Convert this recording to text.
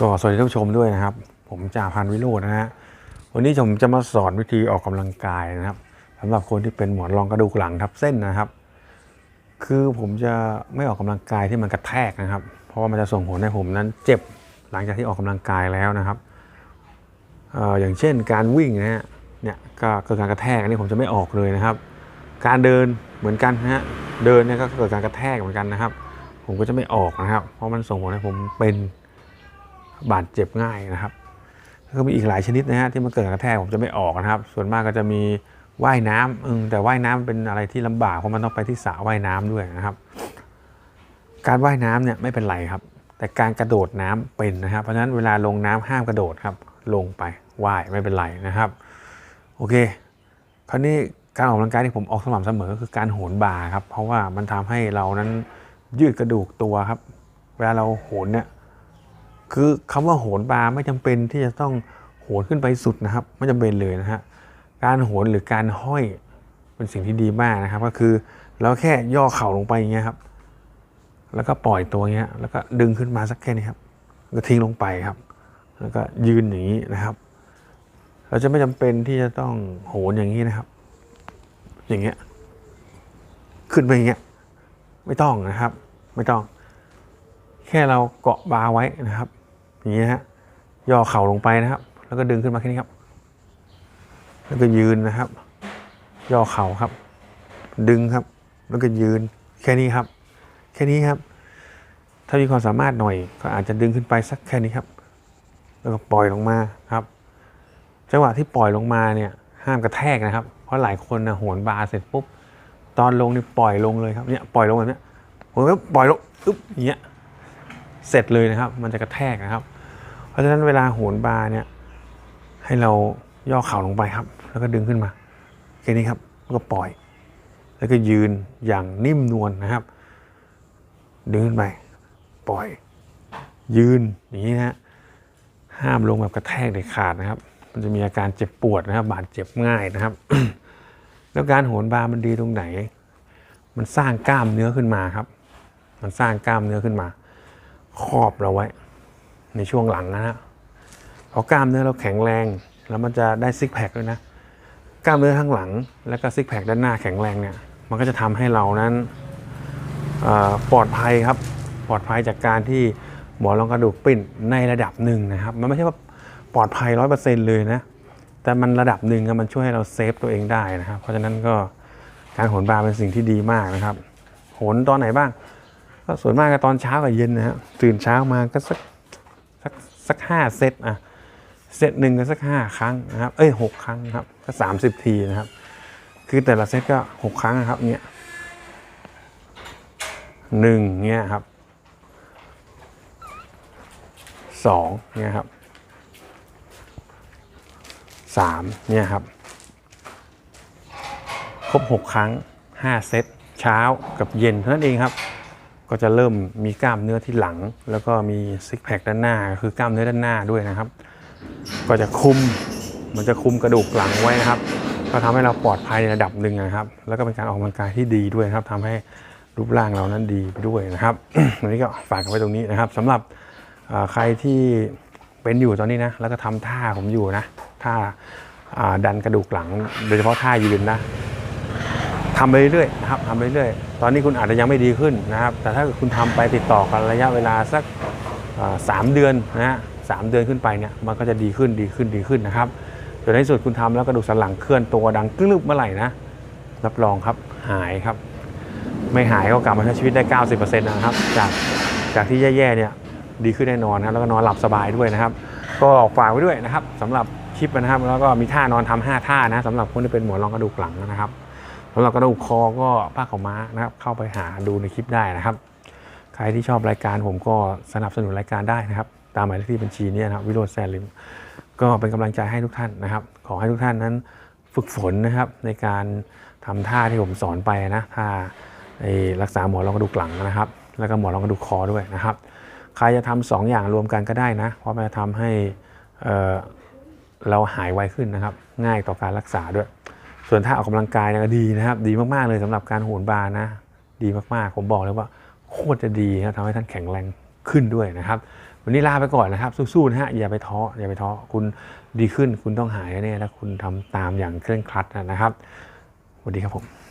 ก็สวัสดีท่านผู้ชมด้วยนะครับ ผมจ่าพันวิโรจน์นะฮะวันนี้ผมจะมาสอนวิธีออกกำลังกายนะครับสำหรับคนที่เป็นหมอนรองกระดูกหลังทับเส้นนะครับ คือผมจะไม่ออกกำลังกายที่มันกระแทกนะครับ เพราะว่ามันจะส่งผลให้ผมนั้นเจ็บหลังจากที่ออกกำลังกายแล้วนะครับอออย่างเช่นการวิ่งนะฮะเนี่ยก็เกิดการกระแทกอันนี้ผมจะไม่ออกเลยนะครับ การเดินเหมือนกันนะฮะเดินเนี่ยก็เกิดการกระแทกเหมือนกันนะครับ ผมก็จะไม่ออกนะครับ เพราะมันส่งผลให้ผมเป็น บาดเจ็บง่ายนะครับก็มีอีกหลายชนิดนะฮะที่มันเกิดกระแทกผมจะไม่ออกนะครับ ส่วนมากก็จะมีว่ายน้ำอแต่ว่ายน้ำเป็นอะไรที่ลำบากเพราะมันต้องไปที่สระว่ายน้ำด้วยนะครับ การว่ายน้ำเนี่ยไม่เป็นไรครับ แต่การกระโดดน้ำเป็นนะครับ เพราะฉะนั้นเวลาลงน้ำห้ามกระโดดครับ ลงไปว่ายไม่เป็นไรนะครับ โอเค คราวนี้การออกกำลังกายที่ผมออกสม่ำเสมอก็คือการโหนบาครับ เพราะว่ามันทำให้เรานั้นยืดกระดูกตัวครับ เวลาเราโหนเนี่ย คือคำว่าโหนบาไม่จำเป็นที่จะต้องโหนขึ้นไปสุดนะครับ ไม่จำเป็นเลยนะฮะการโหนหรือการห้อยเป็นสิ่งที่ดีมากนะครับ ก็คือเราแค่ย่อเข่าลงไปอย่างเงี้ยครับ แล้วก็ปล่อยตัวเงี้ย แล้วก็ดึงขึ้นมาสักแค่นี้ครับก็ทิ้งลงไปครับ แล้วก็ยืนอย่างนี้นะครับ เราจะไม่จำเป็นที่จะต้องโหนอย่างนี้นะครับ อย่างเงี้ยขึ้นไปอย่างเงี้ยไม่ต้องนะครับ ไม่ต้อง แค่เราเกาะบาไว้นะครับ อย่างนี้นะฮะย่อเข่าลงไปนะครับ แล้วก็ดึงขึ้นมาแค่นี้ครับ แล้วก็ยืนนะครับ ย่อเข่าครับ ดึงครับ แล้วก็ยืนแค่นี้ครับ แค่นี้ครับ ถ้ามีความสามารถหน่อยก็อาจจะดึงขึ้นไปสักแค่นี้ครับ แล้วก็ปล่อยลงมาครับจังหวะที่ปล่อยลงมาเนี่ยห้ามกระแทกนะครับ เพราะหลายคนนะโหนบาร์เสร็จปุ๊บตอนลงนี่ปล่อยลงเลยครับเนี่ยปล่อยลงแบบนี้ผมก็ปล่อยลงอึ๊บอย่างเงี้ยเสร็จเลยนะครับ มันจะกระแทกนะครับ เพราะฉะนั้นเวลาโหนบาร์เนี่ยให้เราย่อเข่าลงไปครับ แล้วก็ดึงขึ้นมาแค่นี้ครับแล้วก็ปล่อย แล้วก็ยืนอย่างนิ่มนวลนะครับ ดึงขึ้นไปปล่อย ยืนอย่างนี้นะฮะห้ามลงแบบกระแทกเด็ดขาดนะครับ มันจะมีอาการเจ็บปวดนะครับ บาดเจ็บง่ายนะครับ แล้วการโหนบาร์มันดีตรงไหน มันสร้างกล้ามเนื้อขึ้นมาครับ มันสร้างกล้ามเนื้อขึ้นมา ครอบเราไว้ ในช่วงหลังนะฮะพอกล้ามเนื้อเราแข็งแรง แล้วมันจะได้ซิกแพคด้วยนะ กล้ามเนื้อข้างหลัง แล้วก็ซิกแพคด้านหน้าแข็งแรงเนี่ย มันก็จะทำให้เรานั้นปลอดภัยครับ ปลอดภัยจากการที่หมอนรองกระดูกปิ้นในระดับหนึ่งนะครับ มันไม่ใช่ว่าปลอดภัยร้อยเปอร์เซ็นต์เลยนะ แต่มันระดับหนึ่งมันช่วยให้เราเซฟตัวเองได้นะครับ เพราะฉะนั้นก็การโหนบาร์เป็นสิ่งที่ดีมากนะครับ โหนตอนไหนบ้าง ก็ส่วนมากก็ตอนเช้ากับเย็นนะฮะ ตื่นเช้ามาก็สัก สักสักห้าเซตอะเซตหนึ่งก็สักห้าครั้งนะครับ เอ้ยหกครั้งครับก็สามสิบทีนะครับ คือแต่ละเซตก็หกครั้งนะครับเนี่ยหนึ่งเนี่ยครับสองเนี่ยครับสามเนี่ยครับ ครบหกครั้งห้าเซตเช้ากับเย็นเท่านั้นเองครับ ก็จะเริ่มมีกล้ามเนื้อที่หลัง แล้วก็มีซิกแพคด้านหน้า คือกล้ามเนื้อด้านหน้าด้วยนะครับ ก็จะคุมมันจะคุมกระดูกหลังไว้นะครับ ก็ทำให้เราปลอดภัยในระดับหนึ่งนะครับ แล้วก็เป็นการออกกำลังกายที่ดีด้วยครับทำให้รูปร่างเรานั้นดีไปด้วยนะครับวันนี้ก็ฝากกันไว้ตรงนี้นะครับสำหรับใครที่เป็นอยู่ตอนนี้นะ แล้วก็ทำท่าผมอยู่นะท่าดันกระดูกหลัง โดยเฉพาะท่ายืนนะ ทำไปเรื่อยๆนะครับทำไปเรื่อยๆ ตอนนี้คุณอาจจะยังไม่ดีขึ้นนะครับ แต่ถ้าคุณทำไปติดต่อกันระยะเวลาสักสามเดือนนะฮะสามเดือนขึ้นไปเนี่ยมันก็จะดีขึ้นดีขึ้นดีขึ้นนะครับจนในที่สุดคุณทำแล้วกระดูกสันหลังเคลื่อนตัวดังกรึบเมื่อไหร่นะรับรองครับหายครับ ไม่หายก็กลับมาใช้ชีวิตได้ 90%นะครับ จากจากที่แย่ๆเนี่ยดีขึ้นแน่นอนนะแล้วก็นอนหลับสบายด้วยนะครับ ก็ฝากไว้ด้วยนะครับสำหรับคลิปนะครับ แล้วก็มีท่านอนทำห้าท่านะสำหรับคนที่เป็นหมอนรองกระดูกหลังนะครับ สำหรับกระดูกคอก็ผ้าขาวม้านะครับ เข้าไปหาดูในคลิปได้นะครับ ใครที่ชอบรายการผมก็สนับสนุนรายการได้นะครับ ตามหมายเลขที่บัญชีนี้นะครับวิโรจน์แซลิมก็เป็นกำลังใจให้ทุกท่านนะครับ ขอให้ทุกท่านนั้นฝึกฝนนะครับ ในการทำท่าที่ผมสอนไปนะท่ารักษาหมอนรองกระดูกหลังนะครับ แล้วก็หมอนรองกระดูกคอด้วยนะครับ ใครจะทำสองอย่างรวมกันก็ได้นะ เพราะมันจะทำให้เราหายไวขึ้นนะครับ ง่ายต่อการรักษาด้วย ส่วนถ้าออกกำลังกายนะก็ดีนะครับ ดีมากๆเลยสำหรับการโหนบาร์นะ ดีมากๆ ผมบอกเลยว่าโคตรจะดีนะทำให้ท่านแข็งแรงขึ้นด้วยนะครับ วันนี้ลาไปก่อนนะครับ สู้ๆนะฮะอย่าไปท้ออย่าไปท้อคุณดีขึ้นคุณต้องหายแน่ๆถ้าคุณทำตามอย่างเคร่งครัดนะครับสวัสดีครับผม